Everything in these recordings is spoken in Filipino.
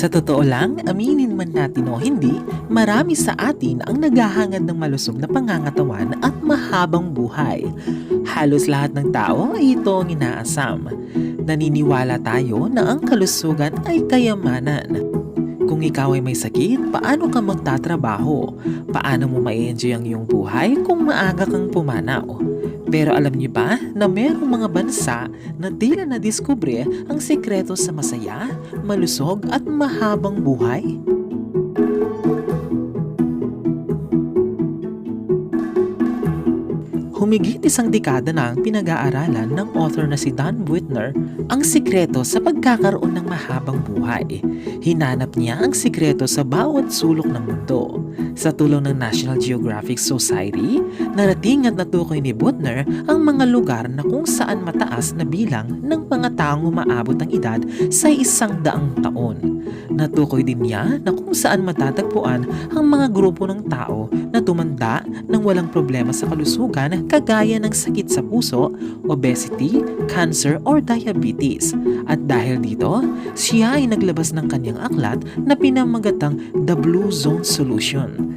Sa totoo lang, aminin man natin o hindi, marami sa atin ang naghahangad ng malusog na pangangatawan at mahabang buhay. Halos lahat ng tao ay ito ang inaasam. Naniniwala tayo na ang kalusugan ay kayamanan. Kung ikaw ay may sakit, paano ka magtatrabaho? Paano mo ma-enjoy ang iyong buhay kung maaga kang pumanaw? Pero alam niyo ba na mayroong mga bansa na tila na-discover ang sikreto sa masaya, malusog at mahabang buhay? Humigit isang dekada na ang pinag-aaralan ng author na si Dan Whitner ang sikreto sa pagkakaroon ng mahabang buhay. Hinanap niya ang sikreto sa bawat sulok ng mundo. Sa tulong ng National Geographic Society, narating at natukoy ni Whitner ang mga lugar na kung saan mataas na bilang ng mga taong umaabot ng edad sa isang daang taon. Natukoy din niya na kung saan matatagpuan ang mga grupo ng tao na tumanda ng walang problema sa kalusugan kagaya ng sakit sa puso, obesity, cancer, or diabetes. At dahil dito, siya ay naglabas ng kanyang aklat na pinamagatang The Blue Zone Solution.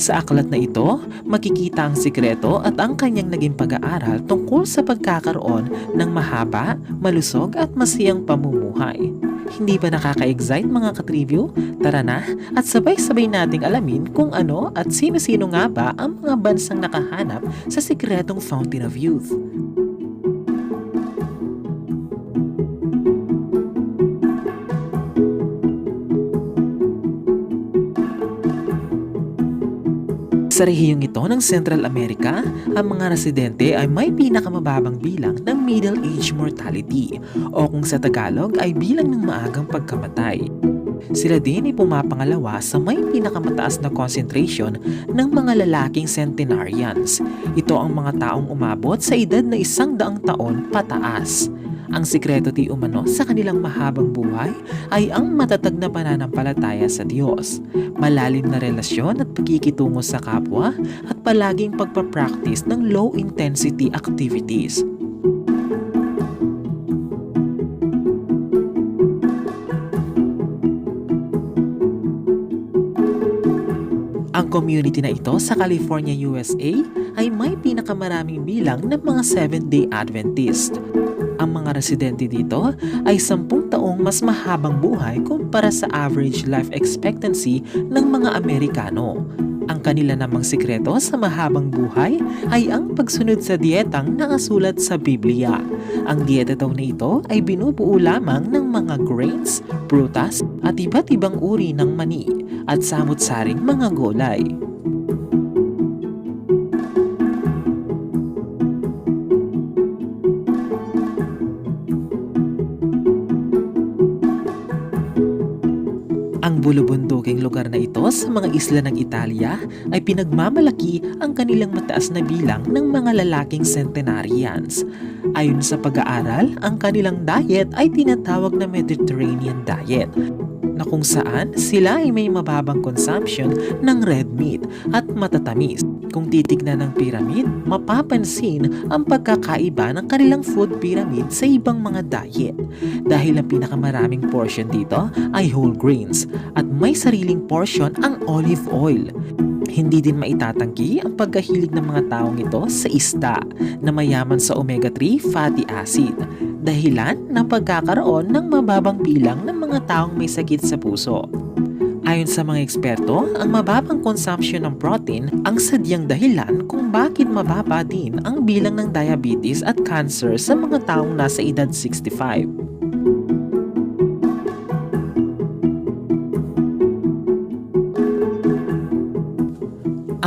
Sa aklat na ito, makikita ang sikreto at ang kanyang naging pag-aaral tungkol sa pagkakaroon ng mahaba, malusog at masiyang pamumuhay. Hindi ba nakaka-excite mga katrivyo? Tara na at sabay-sabay nating alamin kung ano at sino-sino nga ba ang mga bansang nakahanap sa sikretong Fountain of Youth. Sa rehiyong ito ng Central America, ang mga residente ay may pinakamababang bilang ng middle age mortality o kung sa Tagalog ay bilang ng maagang pagkamatay. Sila din ay pumapangalawa sa may pinakamataas na concentration ng mga lalaking centenarians. Ito ang mga taong umabot sa edad na isang daang taon pataas. Ang sikreto di umano sa kanilang mahabang buhay ay ang matatag na pananampalataya sa Diyos, malalim na relasyon at pagkikitungo sa kapwa at palaging pagpapractice ng low-intensity activities. Ang community na ito sa California, USA ay may pinakamaraming bilang ng mga Seventh-day Adventist. Ang mga residente dito ay 10 taong mas mahabang buhay kumpara sa average life expectancy ng mga Amerikano. Ang kanila namang sikreto sa mahabang buhay ay ang pagsunod sa dietang nakasulat sa Biblia. Ang dieta daw na ito ay binubuo lamang ng mga grains, prutas at iba't ibang uri ng mani at samut-saring mga gulay. Ang bulubunduking lugar na ito sa mga isla ng Italia ay pinagmamalaki ang kanilang mataas na bilang ng mga lalaking centenarians. Ayon sa pag-aaral, ang kanilang diet ay tinatawag na Mediterranean diet na kung saan sila ay may mababang consumption ng red meat at matatamis. Kung titignan ng pyramid, mapapansin ang pagkakaiba ng kanilang food pyramid sa ibang mga diet dahil ang pinakamaraming portion dito ay whole grains at may sariling portion ang olive oil. Hindi din maitatanggi ang pagkahilig ng mga taong ito sa isda na mayaman sa omega-3 fatty acid, dahilan ng pagkakaroon ng mababang bilang ng mga taong may sakit sa puso. Ayon sa mga eksperto, ang mababang consumption ng protein ang sadyang dahilan kung bakit mababa din ang bilang ng diabetes at cancer sa mga taong nasa edad 65.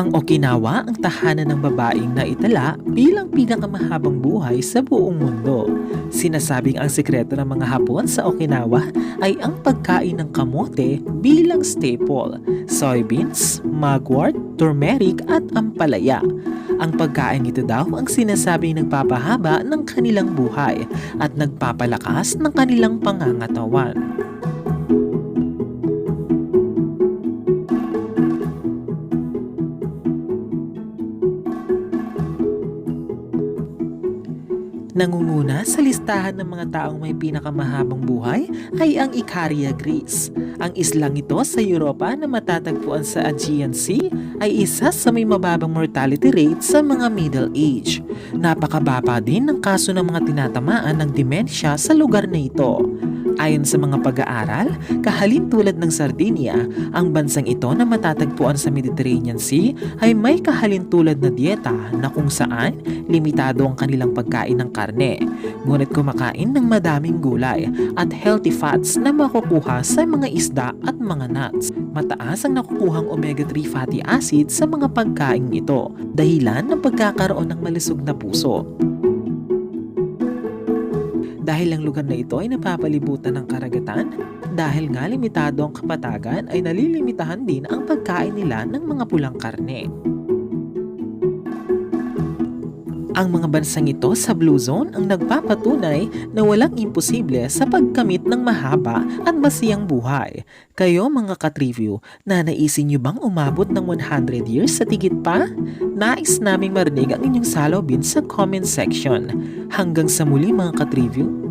Ang Okinawa ang tahanan ng babaeng na itala bilang pinakamahabang buhay sa buong mundo. Sinasabing ang sikreto ng mga Hapon sa Okinawa ay ang pagkain ng kamote bilang staple, soybeans, mugwort, turmeric at ampalaya. Ang pagkain nito daw ang sinasabing nagpapahaba ng kanilang buhay at nagpapalakas ng kanilang pangangatawan. Nangunguna sa listahan ng mga taong may pinakamahabang buhay ay ang Icaria, Greece. Ang islang ito sa Europa na matatagpuan sa Aegean Sea ay isa sa may mababang mortality rate sa mga middle age. Napakababa din ng kaso ng mga tinatamaan ng demensya sa lugar na ito. Ayon sa mga pag-aaral, kahalin tulad ng Sardinia, ang bansang ito na matatagpuan sa Mediterranean Sea ay may kahalin tulad na dieta na kung saan limitado ang kanilang pagkain ng karne, ngunit kumakain ng madaming gulay at healthy fats na makukuha sa mga isda at mga nuts. Mataas ang nakukuhang omega-3 fatty acid sa mga pagkain ito, dahilan ng pagkakaroon ng malusog na puso. Dahil ang lugar na ito ay napapalibutan ng karagatan, dahil nga limitado ang kapatagan ay nalilimitahan din ang pagkain nila ng mga pulang karne. Ang mga bansang ito sa Blue Zone ang nagpapatunay na walang imposible sa pagkamit ng mahaba at masiyang buhay. Kayo mga katriview, na naisin nyo bang umabot ng 100 years sa tigit pa? Nais naming marinig ang inyong salobin sa comment section. Hanggang sa muli mga katriview,